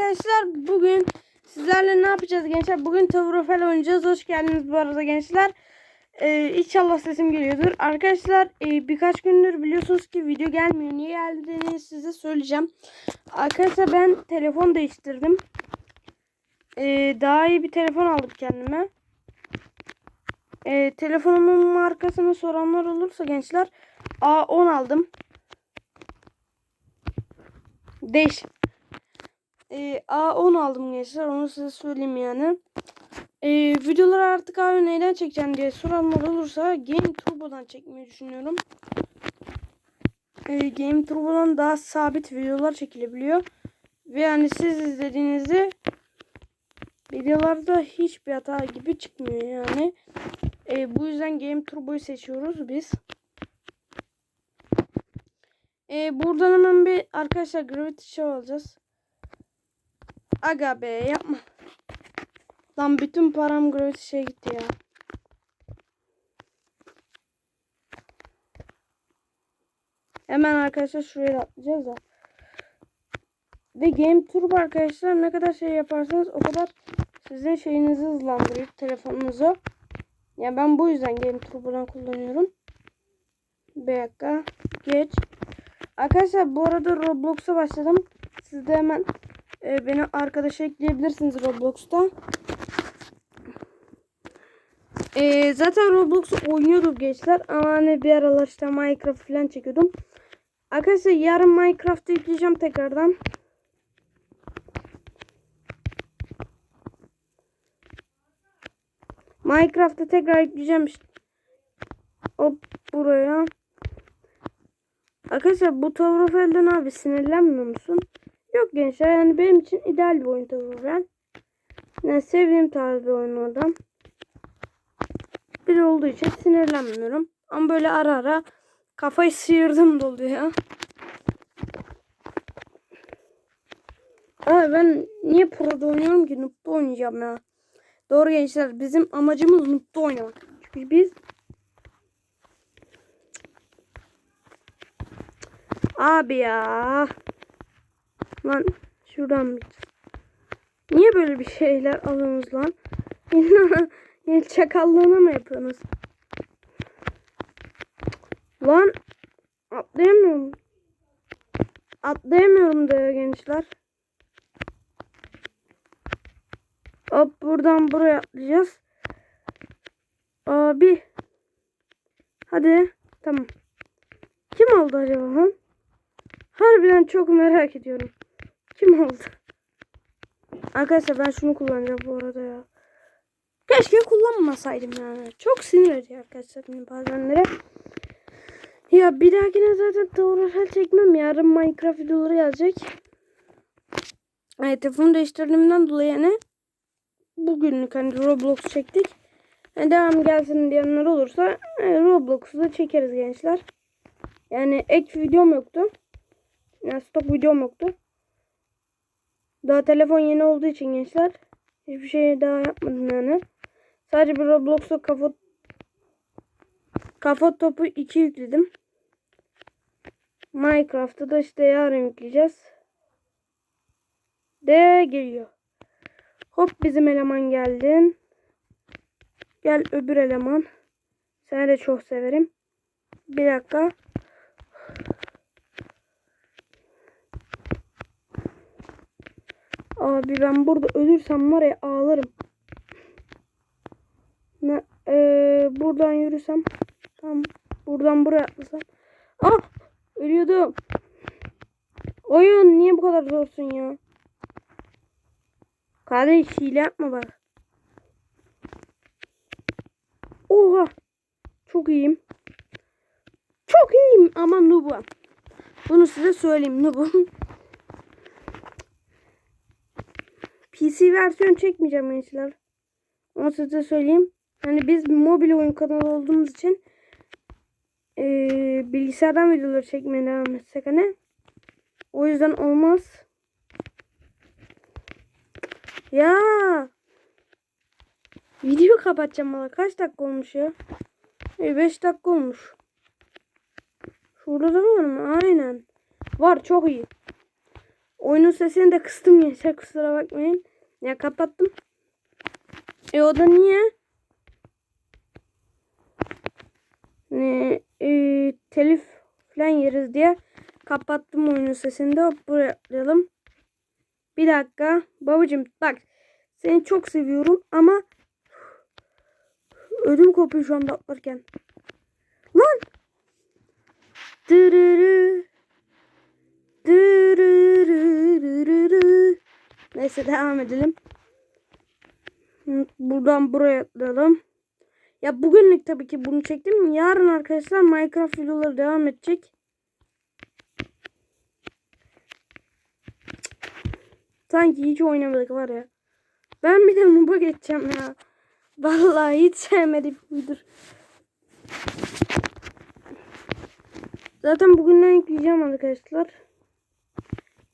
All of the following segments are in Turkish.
arkadaşlar bugün sizlerle ne yapacağız gençler? Bugün Tavrofel oynayacağız. Hoş geldiniz bu arada gençler. Ee, inşallah sesim geliyordur. Arkadaşlar e, birkaç gündür biliyorsunuz ki video gelmiyor. Niye geldiğini size söyleyeceğim. Arkadaşlar ben telefon değiştirdim. Ee, daha iyi bir telefon aldım kendime. Ee, telefonumun markasını soranlar olursa gençler A10 aldım. Değiş. Ee, A10 aldım gençler. Onu size söyleyeyim yani. Ee, videoları artık abi neyden çekeceğim diye soranlar olursa Game Turbo'dan çekmeyi düşünüyorum. Ee, Game Turbo'dan daha sabit videolar çekilebiliyor. Ve yani siz izlediğinizde videolarda hiçbir hata gibi çıkmıyor yani. Ee, bu yüzden Game Turbo'yu seçiyoruz biz. Ee, buradan hemen bir arkadaşlar Gravity Show alacağız. Aga be yapma. Lan bütün param Gravity Show'e gitti ya. Hemen arkadaşlar şuraya atlayacağız da. Ve Game Turbo arkadaşlar ne kadar şey yaparsanız o kadar sizin şeyinizi hızlandırıyor telefonunuzu. Ya ben bu yüzden Game Turbo'dan kullanıyorum. Bir dakika. Geç. Arkadaşlar bu arada Roblox'a başladım. Siz de hemen e, beni arkadaş ekleyebilirsiniz Roblox'ta. E, zaten Roblox'u oynuyordum gençler. Ama hani bir aralar işte Minecraft falan çekiyordum. Arkadaşlar yarın Minecraft'ı yükleyeceğim tekrardan. Minecraft'ı tekrar yükleyeceğim işte. Hop buraya. Arkadaşlar bu Tavrofel'den abi sinirlenmiyor musun? Yok gençler yani benim için ideal bir oyun Tavrofel. Yani sevdiğim tarz bir oyun oradan. Biri olduğu için sinirlenmiyorum. Ama böyle ara ara kafayı sıyırdım dolu ya. Abi ben niye Pro'da oynuyorum ki? Noob'da oynayacağım ya. Doğru gençler bizim amacımız Noob'da oynamak. Çünkü biz Abi ya. Lan şuradan bir. Niye böyle bir şeyler alıyorsunuz lan? Yine çakallığına mı yapıyorsunuz? Lan atlayamıyorum. Atlayamıyorum da gençler. Hop buradan buraya atlayacağız. Abi. Hadi. Tamam. Kim aldı acaba? Hı? Harbiden çok merak ediyorum. Kim aldı? Arkadaşlar ben şunu kullanacağım bu arada ya. Keşke kullanmasaydım yani. Çok sinir ediyor arkadaşlar benim bazenlere. Ya bir dahakine zaten doğru çekmem. Yarın Minecraft videoları gelecek. Evet telefonu değiştirdiğimden dolayı yani bugünlük hani Roblox çektik. Yani devam gelsin diyenler olursa e, Roblox'u da çekeriz gençler. Yani ek videom yoktu. Yani stok videom yoktu. Daha telefon yeni olduğu için gençler. Hiçbir şey daha yapmadım yani. Sadece bir Roblox'ta kafa kafa topu 2 yükledim. Minecraft'ta da işte yarın yükleyeceğiz. De geliyor. Hop bizim eleman geldin. Gel öbür eleman. Seni de çok severim. Bir dakika. Abi ben burada ölürsem var ya ağlarım. Ne, ee, buradan yürüsem. Tamam. Buradan buraya atlasam. Ah! Ölüyordum. Oyun niye bu kadar zorsun ya? Kardeş hile yapma bak. Oha. Çok iyiyim. Çok iyiyim ama noob'um. Bunu size söyleyeyim noob'um. PC versiyon çekmeyeceğim gençler. Onu size söyleyeyim. Hani biz mobil oyun kanalı olduğumuz için ee, bilgisayardan videoları çekmeye devam etsek hani. O yüzden olmaz. Ya. Video kapatacağım valla. Kaç dakika olmuş ya? 5 dakika olmuş. Şurada da var mı? Aynen. Var çok iyi. oyunun sesini de kıstım gençler kusura bakmayın. Ya kapattım. E o da niye? Ne, e, telif falan yeriz diye kapattım oyunun sesini de. Buraya. Bir dakika. Babacım bak seni çok seviyorum ama ödüm kopuyor şu anda atlarken. Lan! Dırırı. Dırırırırırı. Neyse devam edelim. Buradan buraya atlayalım. Ya bugünlük tabii ki bunu çektim. Yarın arkadaşlar Minecraft videoları devam edecek. Sanki hiç oynamadık var ya. Ben bir de Noob'a geçeceğim ya. Vallahi hiç sevmedim budur. Zaten bugünden yükleyeceğim arkadaşlar.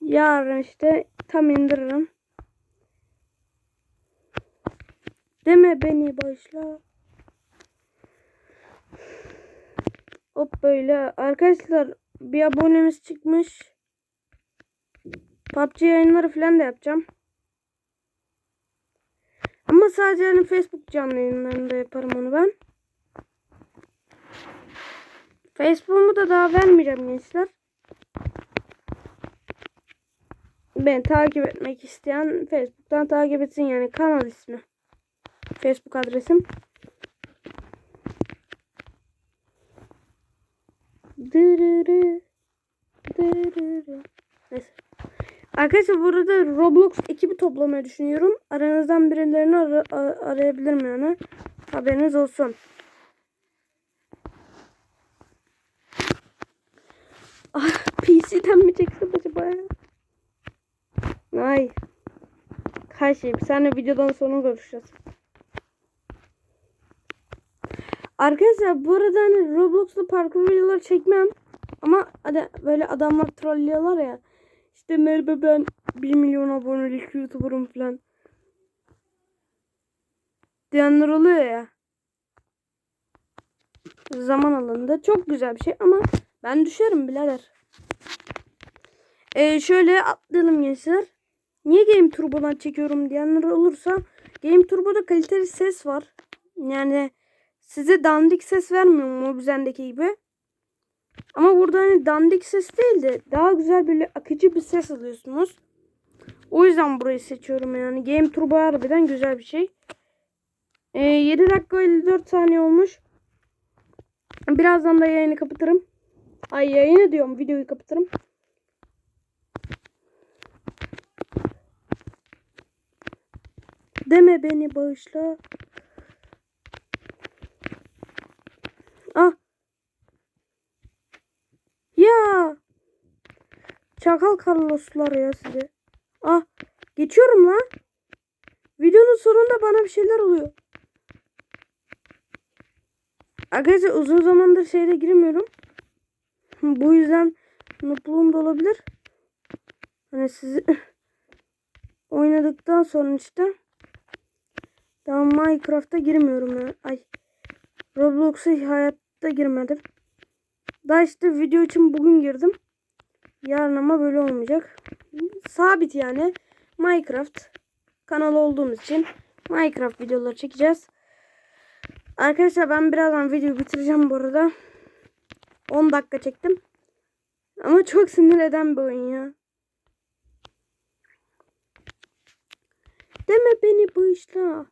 Yarın işte tam indiririm. Deme beni başla. Hop böyle. Arkadaşlar bir abonemiz çıkmış. PUBG yayınları falan da yapacağım. Ama sadece hani Facebook canlı yayınlarında yaparım onu ben. Facebook'umu da daha vermeyeceğim gençler. Ben takip etmek isteyen Facebook'tan takip etsin yani kanal ismi. Facebook adresim. Dırırı, dırırı. Neyse. Arkadaşlar burada Roblox ekibi toplamayı düşünüyorum. Aranızdan birilerini ara- arayabilirim yani. Haberiniz olsun. Ah, PC'den mi çeksem acaba ya? Ay. Her şey. Bir videodan sonra görüşeceğiz. Arkadaşlar bu arada hani Roblox'ta parkur videoları çekmem. Ama hani böyle adamlar trollüyorlar ya. İşte merhaba ben 1 milyon abonelik YouTuber'ım falan. Diyenler oluyor ya. Zaman alanında çok güzel bir şey ama ben düşerim birader. Ee, şöyle atlayalım gençler. Niye Game Turbo'dan çekiyorum diyenler olursa Game Turbo'da kaliteli ses var. Yani size dandik ses vermiyor Mobizen'deki gibi. Ama burada hani dandik ses değil de daha güzel böyle akıcı bir ses alıyorsunuz. O yüzden burayı seçiyorum yani. Game Turbo harbiden güzel bir şey. Ee, 7 dakika 54 saniye olmuş. Birazdan da yayını kapatırım. Ay yayını diyorum videoyu kapatırım. Deme beni bağışla. Ah. Ya. Çakal Carlos'lar ya size. Ah. Geçiyorum lan. Videonun sonunda bana bir şeyler oluyor. Arkadaşlar uzun zamandır şeyde girmiyorum. Bu yüzden mutluluğum da olabilir. Hani sizi oynadıktan sonra işte daha Minecraft'a girmiyorum ya. Ay. Roblox'a hayatta girmedim. Daha işte video için bugün girdim. Yarın ama böyle olmayacak. Sabit yani. Minecraft kanalı olduğumuz için Minecraft videoları çekeceğiz. Arkadaşlar ben birazdan videoyu bitireceğim bu arada. 10 dakika çektim. Ama çok sinir eden bir oyun ya. Deme beni bağışla.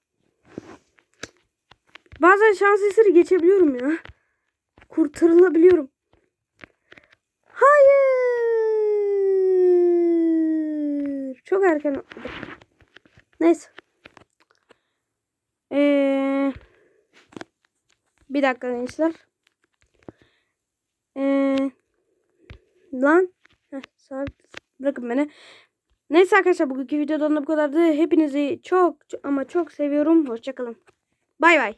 Bazen şans eseri geçebiliyorum ya. Kurtarılabiliyorum. Hayır. Çok erken. Neyse. Ee, bir dakika gençler. Ee, lan. Heh, sabit. Bırakın beni. Neyse arkadaşlar bugünkü videodan da bu kadardı. Hepinizi çok ama çok seviyorum. Hoşçakalın. Bay bay.